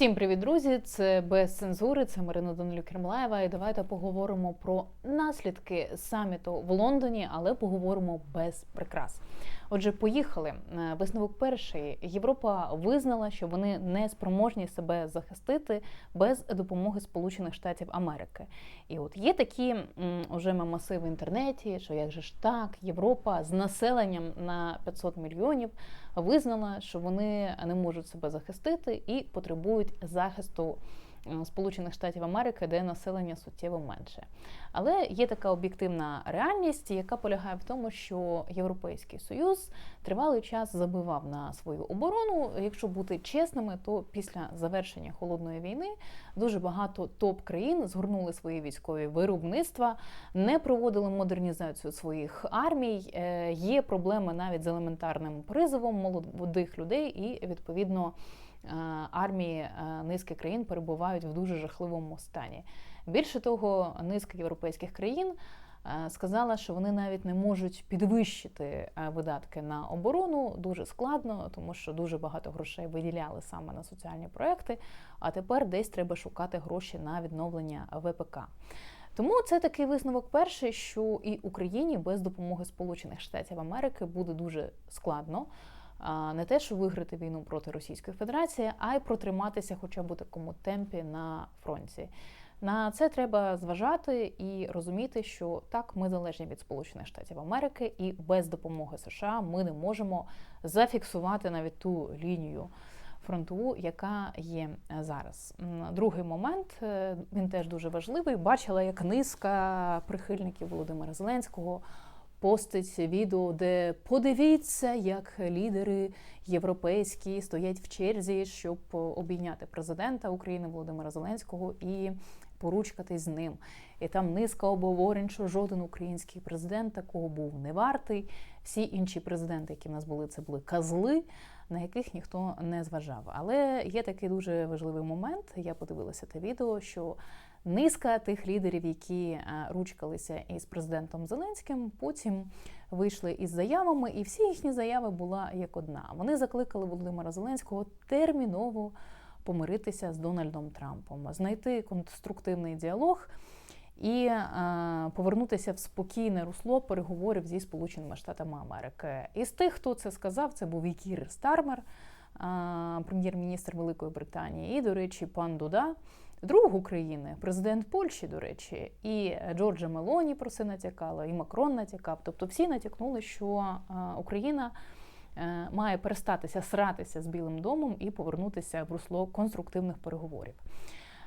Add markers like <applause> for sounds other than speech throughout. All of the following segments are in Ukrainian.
Всім привіт, друзі! Це без цензури. Це Марина Данилюк Кермлаєва. І давайте поговоримо про наслідки саміту в Лондоні, але поговоримо без прикрас. Отже, поїхали. Е, висновок перший. Європа визнала, що вони не спроможні себе захистити без допомоги Сполучених Штатів Америки. І от є такі уже мемаси в інтернеті, що як же ж так, Європа з населенням на 500 мільйонів визнала, що вони не можуть себе захистити і потребують захисту. Е, Сполучених Штатів Америки, де населення суттєво менше. Але є така об'єктивна реальність, яка полягає в тому, що Європейський Союз тривалий час забивав на свою оборону. Якщо бути чесними, то після завершення холодної війни дуже багато топ-країн згорнули свої військові виробництва, не проводили модернізацію своїх армій. Е, є проблеми навіть з елементарним призовом молодих людей і відповідно. Е, армії е, низки країн перебувають в дуже жахливому стані. Більше того, низка європейських країн е, сказала, що вони навіть не можуть підвищити видатки на оборону дуже складно, тому що дуже багато грошей виділяли саме на соціальні проекти. А тепер десь треба шукати гроші на відновлення ВПК. Тому це такий висновок перший, що і Україні без допомоги Сполучених Штатів Америки буде дуже складно не те, що виграти війну проти Російської Федерації, а й протриматися, хоча б у такому темпі на фронті. На це треба зважати і розуміти, що так ми залежні від Сполучених Штатів Америки, і без допомоги США ми не можемо зафіксувати навіть ту лінію фронтову, яка є зараз. Другий момент е, він теж дуже важливий. Бачила, як низка прихильників Володимира Зеленського постить відео, де подивіться, як лідери європейські стоять в черзі, щоб обійняти президента України Володимира Зеленського і поручкатись з ним. І там низка обговорень, що жоден український президент такого був не вартий. Всі інші президенти, які в нас були, це були козли, на яких ніхто не зважав. Але є такий дуже важливий момент. Я подивилася те відео, що низка тих лідерів, які е, ручкалися із президентом Зеленським, потім вийшли із заявами, і всі їхні заяви була як одна. Вони закликали Володимира Зеленського терміново помиритися з Дональдом Трампом, знайти конструктивний діалог. І е, повернутися в спокійне русло переговорів зі Сполученими Штатами Америки. Із тих, хто це сказав, це був і Кір Стармер, е, прем'єр-міністр Великої Британії, і, до речі, пан Дуда, друг України, президент Польщі, до речі, і Джорджа Мелоні про це натякало, і Макрон натякав. Тобто всі натякнули, що Україна е, має перестатися сратися з Білим домом і повернутися в русло конструктивних переговорів.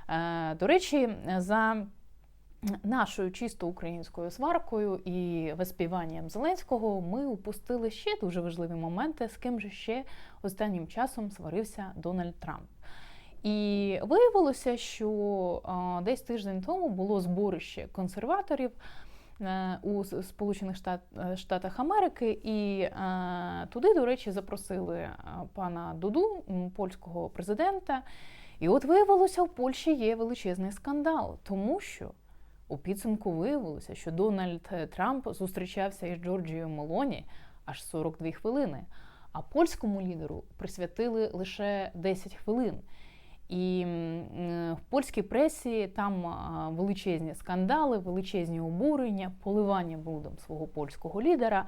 Е, до речі, за Нашою чисто українською сваркою і виспіванням Зеленського ми упустили ще дуже важливі моменти, з ким же ще останнім часом сварився Дональд Трамп. І виявилося, що десь тиждень тому було зборище консерваторів е, у Сполучених е, Штатах Америки, і е, туди, до речі, запросили пана Дуду, польського президента. І от виявилося, в Польщі є величезний скандал, тому що у підсумку виявилося, що Дональд Трамп зустрічався із Джорджією Мелоні аж 42 хвилини, а польському лідеру присвятили лише 10 хвилин. І в польській пресі там величезні скандали, величезні обурення, поливання брудом свого польського лідера.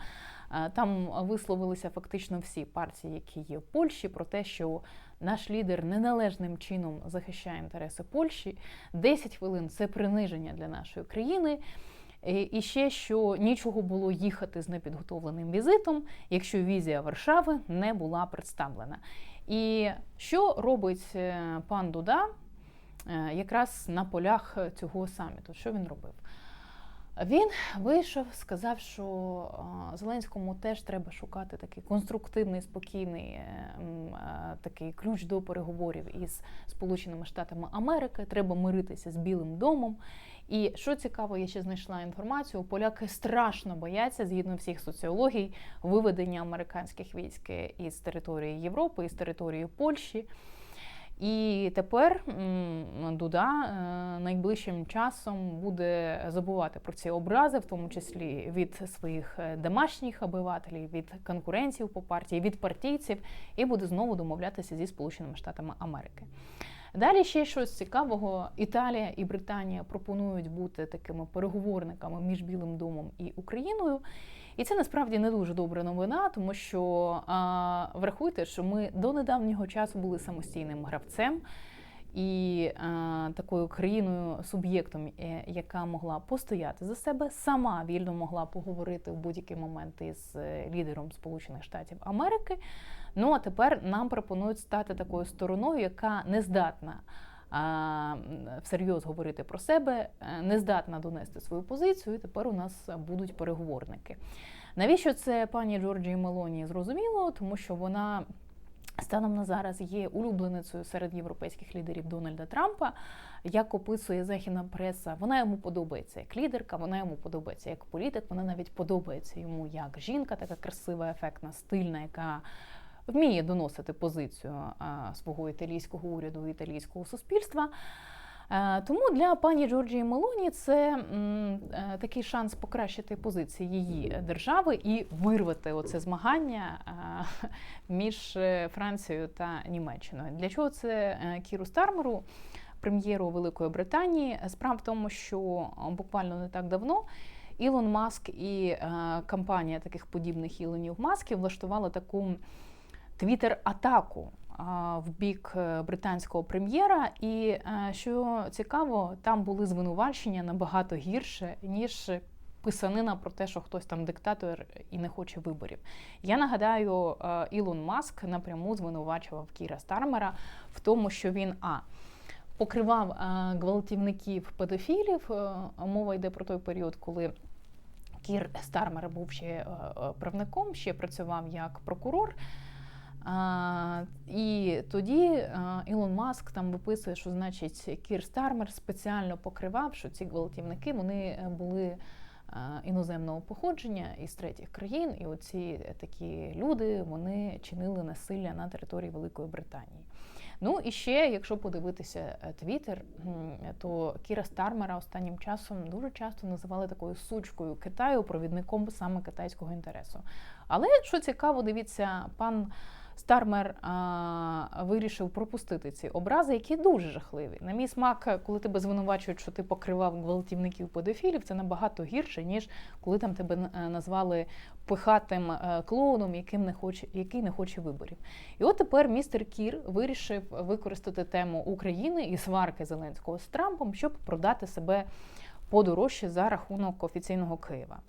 Там висловилися фактично всі партії, які є в Польщі, про те, що наш лідер неналежним чином захищає інтереси Польщі. 10 хвилин це приниження для нашої країни. І ще що нічого було їхати з непідготовленим візитом, якщо візія Варшави не була представлена. І що робить е, пан Дуда е, якраз на полях цього саміту? Що він робив? Він вийшов, сказав, що е, Зеленському теж треба шукати такий конструктивний, спокійний такий ключ до переговорів із Сполученими Штатами Америки. Треба миритися з Білим домом. І що цікаво, я ще знайшла інформацію. Поляки страшно бояться, згідно всіх соціологій, виведення американських військ із території Європи, із території Польщі. І тепер Дуда е, найближчим часом буде забувати про ці образи, в тому числі від своїх е, домашніх обивателів, від конкурентів по партії, від партійців, і буде знову домовлятися зі Сполученими Штатами Америки. Далі ще щось цікавого. Італія і Британія пропонують бути такими переговорниками між Білим домом і Україною. І це насправді не дуже добра новина, тому що а, врахуйте, що ми до недавнього часу були самостійним гравцем і а, такою країною, суб'єктом, е, яка могла постояти за себе, сама вільно могла поговорити в будь-який момент із е, лідером Сполучених Штатів Америки. Ну а тепер нам пропонують стати такою стороною, яка не здатна. Всерйоз говорити про себе, е, не здатна донести свою позицію, і тепер у нас будуть переговорники. Навіщо це пані Джорджії Мелоні зрозуміло? Тому що вона станом на зараз є улюбленицею серед європейських лідерів Дональда Трампа. Як описує західна преса, вона йому подобається як лідерка, вона йому подобається як політик. Вона навіть подобається йому як жінка, така красива, ефектна, стильна, яка вміє доносити позицію свого італійського уряду італійського суспільства. Е, тому для пані Джорджії Мелоні це е, такий шанс покращити позиції її держави і вирвати оце змагання е, між Францією та Німеччиною. Для чого це Кіру Стармеру, прем'єру Великої Британії? Справа в тому, що буквально не так давно. Ілон Маск і компанія таких подібних Ілонів Масків влаштували таку твіттер-атаку в бік е, британського прем'єра, і е, що цікаво, там були звинувачення набагато гірше ніж. Писанина про те, що хтось там диктатор і не хоче виборів. Я нагадаю, е, Ілон Маск напряму звинувачував Кіра Стармера в тому, що він а покривав гвалтівників педофілів. Мова йде про той період, коли Кір Стармер був ще правником, ще працював як прокурор. А, І тоді Ілон Маск там виписує, що значить Кір Стармер спеціально покривав, що ці гвалтівники вони е, були іноземного походження із третіх країн, і оці такі люди вони чинили насилля на території Великої Британії. Ну і ще, якщо подивитися е, Твіттер, то Кіра Стармера останнім часом дуже часто називали такою сучкою Китаю, провідником саме китайського інтересу. Але що цікаво, дивіться, пан. Стармер а, вирішив пропустити ці образи, які дуже жахливі. На мій смак, коли тебе звинувачують, що ти покривав гвалтівників педофілів, це набагато гірше, ніж коли там тебе е, назвали пихатим е, клоуном, яким не хоче, який не хоче виборів. І от тепер містер Кір вирішив використати тему України і сварки Зеленського з Трампом, щоб продати себе подорожче за рахунок офіційного Києва.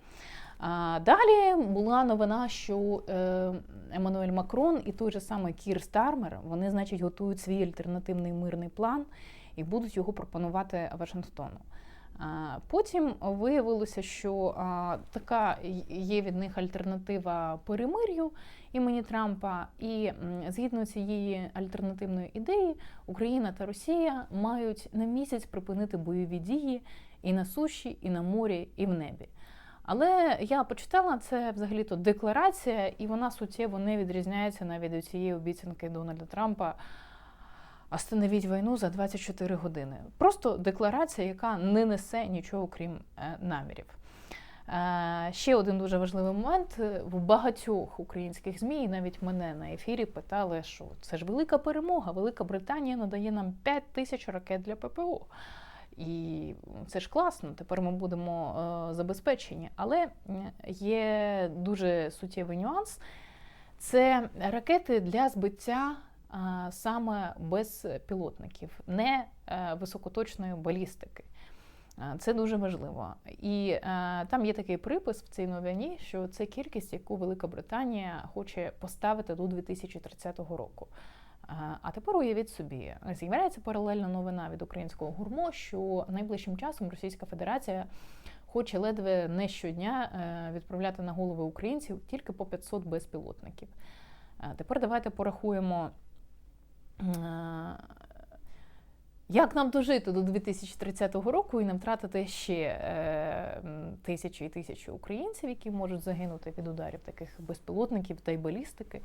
Далі була новина, що е, Еммануель Макрон і той же самий Кір Стармер вони, значить, готують свій альтернативний мирний план і будуть його пропонувати Вашингтону. Потім виявилося, що така є від них альтернатива перемир'ю імені Трампа, і згідно цієї альтернативної ідеї Україна та Росія мають на місяць припинити бойові дії і на суші, і на морі, і в небі. Але я почитала це взагалі-то декларація, і вона суттєво не відрізняється навіть від цієї обіцянки Дональда Трампа. Остановіть війну за 24 години. Просто декларація, яка не несе нічого крім е, намірів. Е, ще один дуже важливий момент в багатьох українських змі, і навіть мене на ефірі питали, що це ж велика перемога. Велика Британія надає нам 5 тисяч ракет для ППО. І це ж класно, тепер ми будемо е, забезпечені. Але є дуже суттєвий нюанс: це ракети для збиття е, саме без пілотників, не е, високоточної балістики. Це дуже важливо. І е, там є такий припис в цій новині, що це кількість, яку Велика Британія хоче поставити до 2030 року. А тепер уявіть собі, з'являється паралельна новина від українського гурмо, що найближчим часом Російська Федерація хоче ледве не щодня е, відправляти на голови українців тільки по 500 безпілотників. Тепер давайте порахуємо, як нам дожити до 2030 року і не втратити ще е, тисячі і тисячі українців, які можуть загинути від ударів таких безпілотників та й балістики.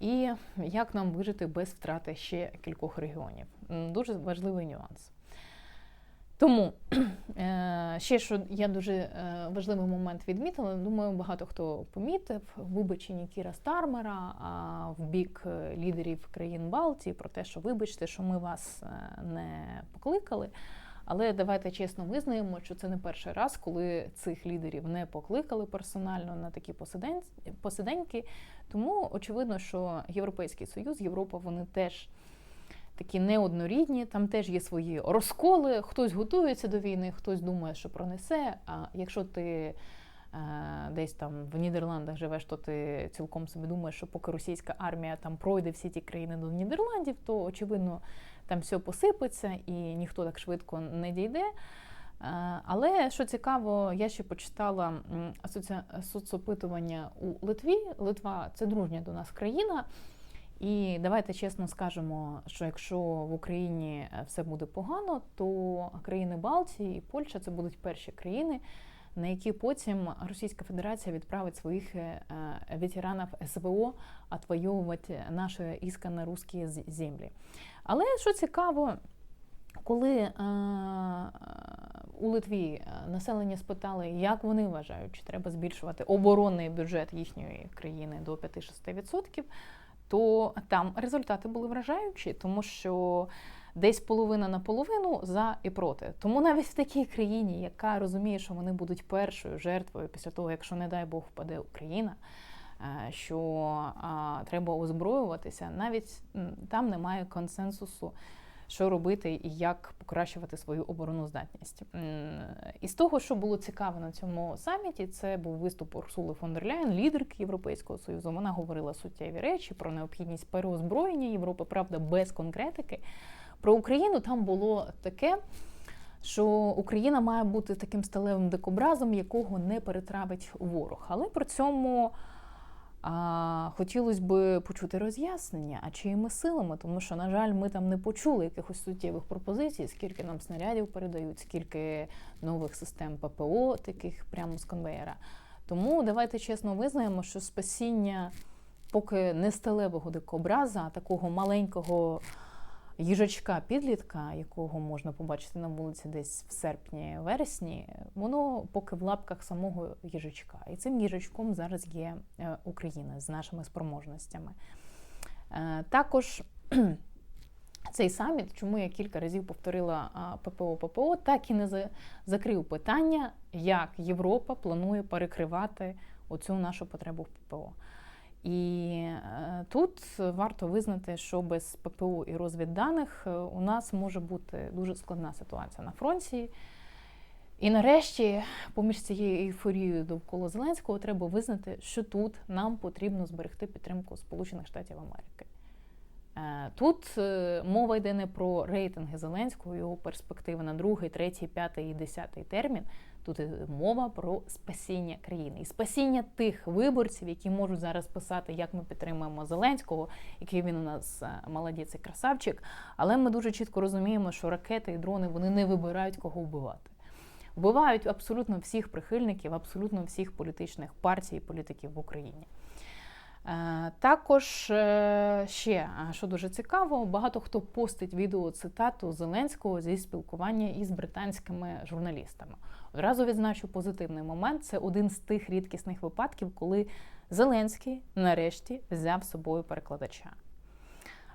І як нам вижити без втрати ще кількох регіонів? Дуже важливий нюанс. Тому <clears throat> е, ще що я дуже е, важливий момент відмітила. Думаю, багато хто помітив вибачення Кіра Стармера в бік е, лідерів країн Балтії про те, що вибачте, що ми вас не покликали. Але давайте чесно визнаємо, що це не перший раз, коли цих лідерів не покликали персонально на такі посиденьки. Тому очевидно, що Європейський Союз, Європа, вони теж такі неоднорідні, там теж є свої розколи. Хтось готується до війни, хтось думає, що пронесе. А якщо ти е, десь там в Нідерландах живеш, то ти цілком собі думаєш, що поки російська армія там пройде всі ті країни до Нідерландів, то очевидно там все посипеться і ніхто так швидко не дійде. Е, але що цікаво, я ще почитала соцопитування у Литві. Литва це дружня до нас країна. І давайте чесно скажемо, що якщо в Україні е, все буде погано, то країни Балтії і Польща це будуть перші країни, на які потім Російська Федерація відправить своїх е, ветеранів СВО отвоювати наші іскані русські землі. Але що цікаво, коли е, у Литві населення спитали, як вони вважають, чи треба збільшувати оборонний бюджет їхньої країни до 5-6%, то там результати були вражаючі, тому що десь половина на половину за і проти. Тому навіть в такій країні, яка розуміє, що вони будуть першою жертвою після того, якщо, не дай Бог, впаде Україна. Е, що треба озброюватися, навіть там немає консенсусу що робити і як покращувати свою обороноздатність. І з того, що було цікаво на цьому саміті, це був виступ Урсули фон дер Ляєн, лідерки Європейського союзу. Вона говорила суттєві речі про необхідність переозброєння Європи, правда, без конкретики. Про Україну там було таке. Що Україна має бути таким сталевим дикобразом, якого не перетравить ворог, але при цьому а хотілося б почути роз'яснення, а чиїми силами, тому що, на жаль, ми там не почули якихось суттєвих пропозицій, скільки нам снарядів передають, скільки нових систем ППО, таких прямо з конвейера. Тому давайте чесно визнаємо, що спасіння поки не сталевого дикобраза, а такого маленького їжачка-підлітка, якого можна побачити на вулиці десь в серпні-вересні, воно поки в лапках самого їжачка. І цим їжачком зараз є е, Україна з нашими спроможностями. Е, також <clears throat> цей саміт, чому я кілька разів повторила ППО ППО, так і не закрив питання, як Європа планує перекривати оцю нашу потребу в ППО. І е, тут варто визнати, що без ППО і розвідданих е, у нас може бути дуже складна ситуація на фронті. І нарешті, поміж цією ейфорією довкола Зеленського, треба визнати, що тут нам потрібно зберегти підтримку Сполучених Штатів Америки. Е, тут мова йде не про рейтинги Зеленського, його перспективи на другий, третій, п'ятий і десятий термін. Тут мова про спасіння країни і спасіння тих виборців, які можуть зараз писати, як ми підтримуємо Зеленського, який він у нас е, молодець і красавчик. Але ми дуже чітко розуміємо, що ракети і дрони вони не вибирають кого вбивати. Вбивають абсолютно всіх прихильників, абсолютно всіх політичних партій і політиків в Україні. Е, також е, ще, що дуже цікаво, багато хто постить відео цитату Зеленського зі спілкування із британськими журналістами. Одразу відзначу позитивний момент. Це один з тих рідкісних випадків, коли Зеленський нарешті взяв з собою перекладача.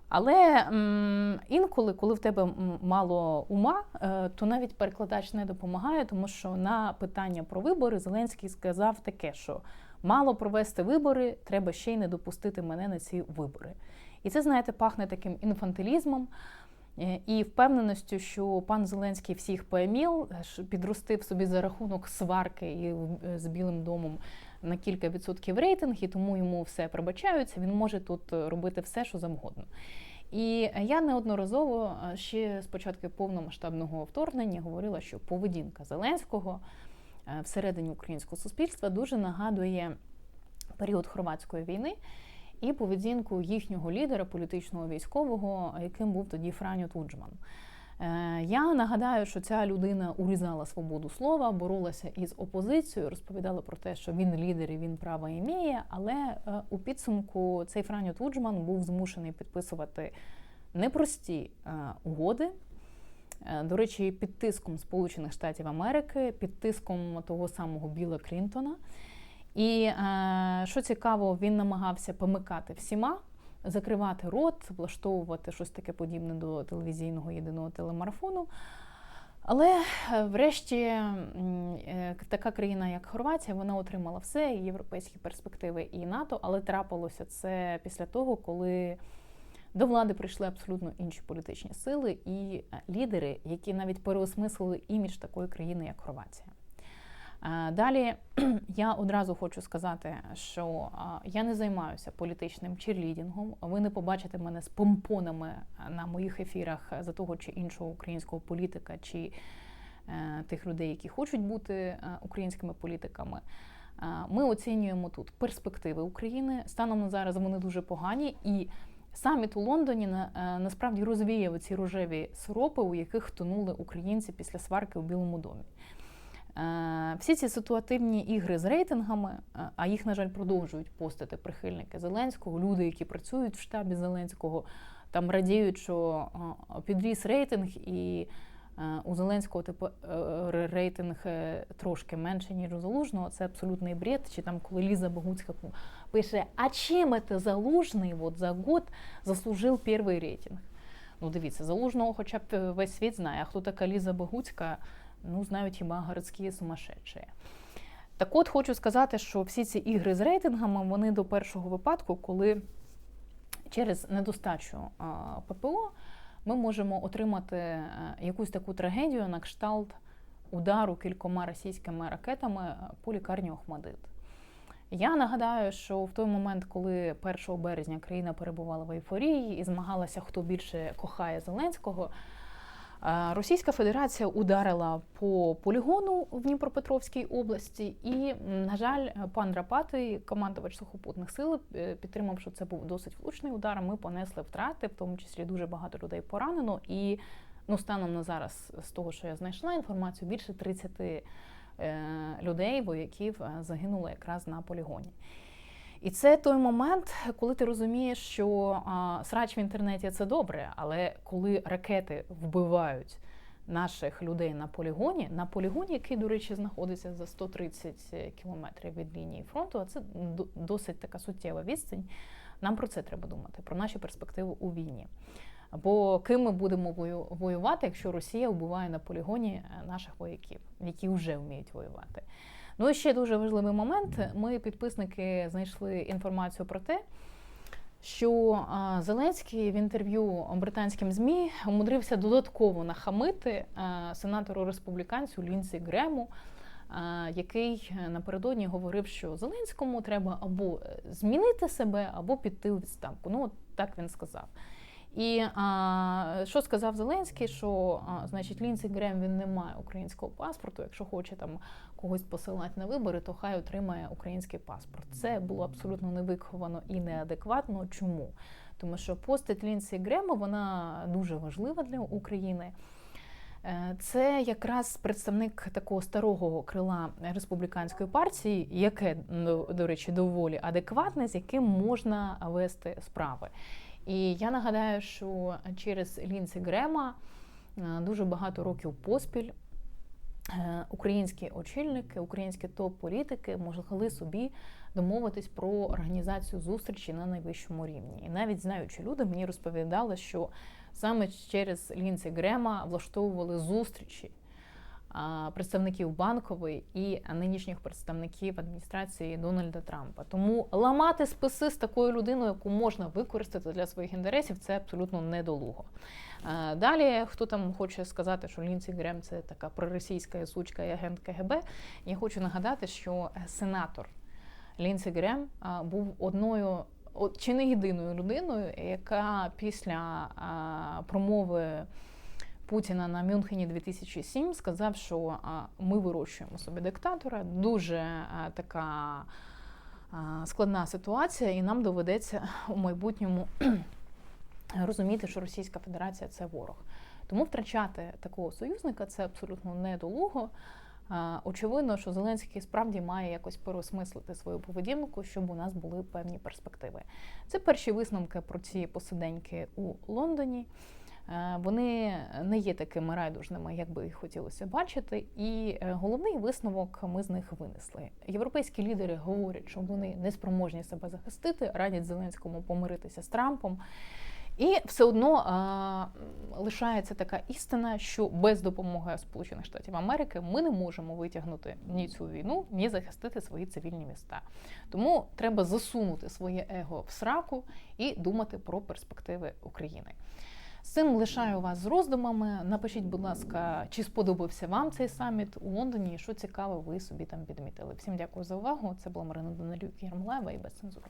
Але інколи, коли в тебе мало ума, е, то навіть перекладач не допомагає, тому що на питання про вибори Зеленський сказав таке, що мало провести вибори, треба ще й не допустити мене на ці вибори. І це, знаєте, пахне таким інфантилізмом. Е, і впевненістю, що пан Зеленський всіх поімів, підростив собі за рахунок сварки е, з Білим домом на кілька відсотків рейтинг, і тому йому все пробачаються. Він може тут е, робити все, що завгодно. І я неодноразово ще з початку повномасштабного вторгнення говорила, що поведінка Зеленського всередині українського суспільства дуже нагадує період хорватської війни і поведінку їхнього лідера, політичного військового, яким був тоді Франю Туджман. Е, я нагадаю, що ця людина урізала свободу слова, боролася із опозицією, розповідала про те, що він лідер і він право іміє, але е, у підсумку цей Франю Туджман був змушений підписувати непрості е, угоди Е, До речі, під тиском Сполучених Штатів Америки, під тиском того самого Біла Клінтона. І е, що цікаво, він намагався помикати всіма, закривати рот, влаштовувати щось таке подібне до телевізійного єдиного телемарафону. Але е, врешті е, така країна, як Хорватія, вона отримала все, і європейські перспективи і НАТО, але трапилося це після того, коли до влади прийшли абсолютно інші політичні сили і е, лідери, які навіть переосмислили імідж такої країни, як Хорватія. Е, Далі <clears throat> я одразу хочу сказати, що я не займаюся політичним черлідінгом. Ви не побачите мене з помпонами на моїх ефірах за того чи іншого українського політика чи е, тих людей, які хочуть бути е, українськими політиками. Е, Ми оцінюємо тут перспективи України. Станом на зараз вони дуже погані і. Саміт у Лондоні е, насправді розвіяв ці рожеві сиропи, у яких тонули українці після сварки у Білому домі. Е, Всі ці ситуативні ігри з рейтингами, е, а їх, на жаль, продовжують постити прихильники Зеленського, люди, які працюють в штабі Зеленського, там радіють, що підріс рейтинг, і у Зеленського типу е, рейтинг е, трошки менше, ніж у Залужного. Це абсолютний бред. Чи там, коли Ліза Богуцька пише: А чим це Залужний вот за год заслужив перший рейтинг? Ну, дивіться, Залужного хоча б весь світ знає, а хто така Ліза Богуцька, ну, знають хіба городські сумасшедші. Так от хочу сказати, що всі ці ігри з рейтингами, вони до першого випадку, коли через недостачу ППО ми можемо отримати е, якусь таку трагедію на кшталт удару кількома російськими ракетами е, по лікарні Охмадит. Я нагадаю, що в той момент, коли 1 березня країна перебувала в ейфорії і змагалася, хто більше кохає Зеленського, Російська Федерація ударила по полігону в Дніпропетровській області, і, на жаль, пан Рапатий, командувач сухопутних сил, е, підтримав, що це був досить влучний удар. Ми понесли втрати, в тому числі дуже багато людей поранено. І ну, станом на зараз, з того, що я знайшла інформацію, більше 30 е, людей, вояків е, загинуло якраз на полігоні. І це той момент, коли ти розумієш, що а, срач в інтернеті це добре, але коли ракети вбивають наших людей на полігоні, на полігоні, який, до речі, знаходиться за 130 кілометрів від лінії фронту, а це досить така суттєва відстань. Нам про це треба думати, про наші перспективи у війні. Бо ким ми будемо вою- воювати, якщо Росія вбиває на полігоні е, наших вояків, які вже вміють воювати? Ну і ще дуже важливий момент. Ми, підписники, знайшли інформацію про те, що Зеленський в інтерв'ю британським ЗМІ умудрився додатково нахамити сенатору республіканцю Лінсі Грему, який напередодні говорив, що Зеленському треба або е, змінити себе, або піти у відставку. Ну, от так він сказав. І а, що сказав Зеленський, що а, значить Лінсі Грем він не має українського паспорту. Якщо хоче там когось посилати на вибори, то хай отримає український паспорт. Це було абсолютно невиховано і неадекватно. Чому? Тому що постать Лінсі Грема вона дуже важлива для України. Е, Це якраз представник такого старого крила республіканської партії, яке ну, до речі доволі адекватне, з яким можна вести справи. І я нагадаю, що через Лінсі Грема е, дуже багато років поспіль е, українські очільники, українські топ-політики могли собі домовитись про організацію зустрічі на найвищому рівні. І навіть знаючи люди, мені розповідали, що саме через Лінсі Грема влаштовували зустрічі представників банкової і нинішніх представників адміністрації Дональда Трампа. Тому ламати списи з такою людиною, яку можна використати для своїх інтересів, це абсолютно недолуго. Е, Далі, хто там хоче сказати, що Лінсі Грем це така проросійська сучка і агент КГБ, я хочу нагадати, що сенатор Лінсі Грем був одною, от, чи не єдиною людиною, яка після а, промови Путіна на Мюнхені 2007 сказав, що ми вирощуємо собі диктатора. Дуже така складна ситуація, і нам доведеться у майбутньому <clears throat> розуміти, що Російська Федерація це ворог. Тому втрачати такого союзника це абсолютно недолуго. Очевидно, що Зеленський справді має якось переосмислити свою поведінку, щоб у нас були певні перспективи. Це перші висновки про ці посиденьки у Лондоні. Е, Вони не є такими райдужними, як би хотілося бачити. І е, головний висновок ми з них винесли. Європейські лідери говорять, що вони не спроможні себе захистити, радять Зеленському помиритися з Трампом. І все одно а, лишається така істина, що без допомоги Сполучених Штатів Америки ми не можемо витягнути ні цю війну, ні захистити свої цивільні міста. Тому треба засунути своє его в сраку і думати про перспективи України. Цим лишаю вас з роздумами. Напишіть, будь ласка, чи сподобався вам цей саміт у Лондоні, і що цікаво, ви собі там підмітили. Всім дякую за увагу. Це була Марина Данилюк Єрмолаєва і без цензури.